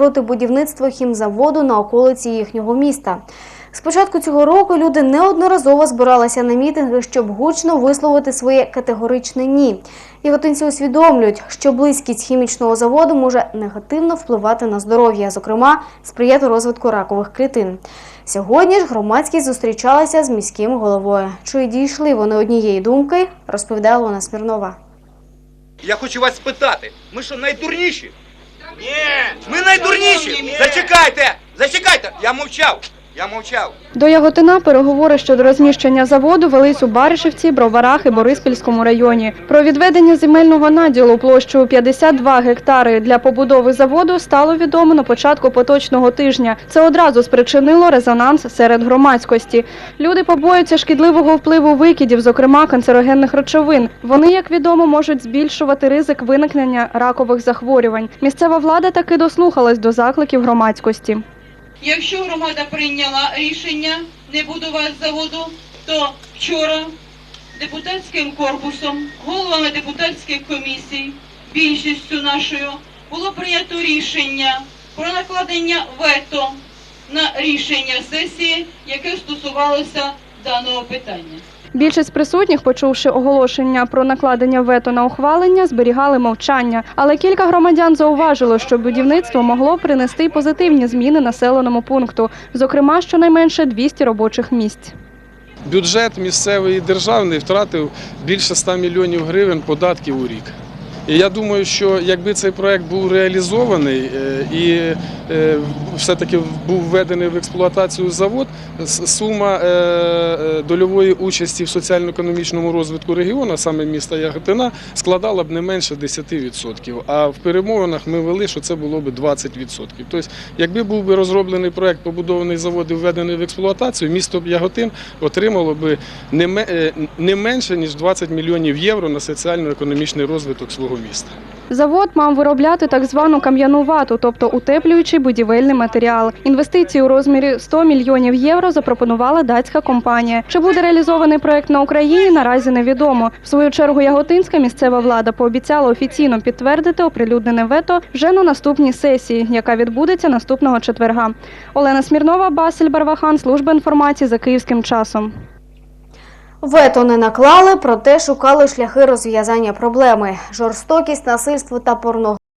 проти будівництва хімзаводу на околиці їхнього міста. З початку цього року люди неодноразово збиралися на мітинги, щоб гучно висловити своє категоричне ні. Яготинці усвідомлюють, що близькість хімічного заводу може негативно впливати на здоров'я, зокрема сприяти розвитку ракових клітин. Сьогодні ж громадськість зустрічалася з міським головою. Чи дійшли вони однієї думки, розповідає Лона Смірнова. Я хочу вас спитати, ми що найдурніші? Ні! Ми найдурніші! Зачекайте! Зачекайте! Я мовчав! Я мовчав! До Яготина переговори щодо розміщення заводу велись у Баришівці, Броварах і Бориспільському районі. Про відведення земельного наділу площею 52 гектари для побудови заводу стало відомо на початку поточного тижня. Це одразу спричинило резонанс серед громадськості. Люди побоюються шкідливого впливу викидів, зокрема канцерогенних речовин. Вони, як відомо, можуть збільшувати ризик виникнення ракових захворювань. Місцева влада таки дослухалась до закликів громадськості. Якщо громада прийняла рішення не будувати заводу, то вчора депутатським корпусом, головами депутатських комісій, більшістю нашою було прийнято рішення про накладення вето на рішення сесії, яке стосувалося даного питання. Більшість присутніх, почувши оголошення про накладення вето на ухвалення, зберігали мовчання. Але кілька громадян зауважило, що будівництво могло принести позитивні зміни населеному пункту, зокрема щонайменше 200 робочих місць. Бюджет місцевий і державний втратив більше 100 мільйонів гривень податків у рік. І я думаю, що якби цей проект був реалізований е, і е, все-таки був введений в експлуатацію завод, сума е, е, дольової участі в соціально-економічному розвитку регіону, саме міста Яготина, складала б не менше 10%. А в перемовинах ми вели, що це було б 20%. Тобто, якби був би розроблений проект, побудований завод і введений в експлуатацію, місто Яготин отримало би не е, не менше ніж 20 мільйонів євро на соціально-економічний розвиток свого міста. Завод мав виробляти так звану кам'яну вату, тобто утеплюючий будівельний матеріал. Інвестиції у розмірі 100 мільйонів євро запропонувала датська компанія. Чи буде реалізований проект на Україні, наразі невідомо. В свою чергу яготинська місцева влада пообіцяла офіційно підтвердити оприлюднене вето вже на наступній сесії, яка відбудеться наступного четверга. Олена Смірнова, Басиль Барвахан, служба інформації за київським часом. Вето не наклали, проте шукали шляхи розв'язання проблеми. Жорстокість, насильство та порнографія